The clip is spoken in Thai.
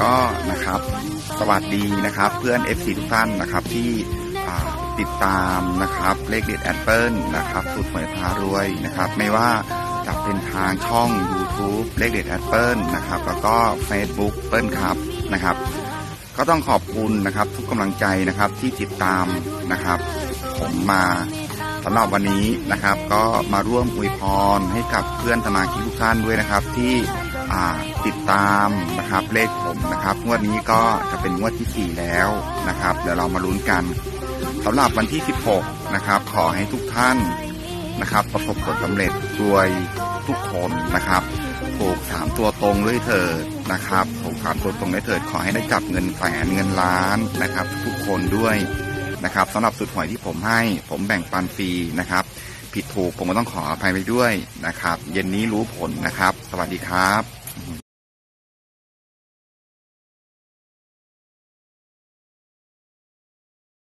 ก็นะครับสวัสดีนะครับ เพื่อน FC ทุกท่านนะครับที่ติดตามนะครับเลขเด็ดแอดเปิลนะครับสุดหวยพารวยนะครับ ไม่ว่าจะเป็นทางช่อง YouTube เลขเด็ดแอดเปิลนะครับ แล้วก็ Facebook เปิ้ลครับนะครับ ก็ต้องขอบคุณนะครับทุกกำลังใจนะครับที่ติดตามนะครับ ผมมาสำหรับวันนี้นะครับ ก็มาร่วมอวยพรให้กับเพื่อนสมาชิกทุกท่านด้วยนะครับที่ ติดตามนะครับเลขผมนะครับงวดนี้ก็จะเป็นงวดที่ 4 แล้วนะครับ เดี๋ยวเรามาลุ้นกันสำหรับวันที่ 16 นะครับ ขอให้ทุกท่านนะครับ ประสบผลสำเร็จด้วยทุกคนนะครับถูกสามตัวตรงด้วยเถิดนะครับถูกสามตัวตรงด้วยเถิดขอให้ได้จับเงินแสนเงินล้านนะครับ ทุกคนด้วยนะครับสำหรับสุดหวยที่ผมให้ผมแบ่งปันฟรีนะครับ ผิดถูกผมก็ต้องขออภัยไปด้วยนะครับ เย็นนี้รู้ผลนะครับ สวัสดีครับ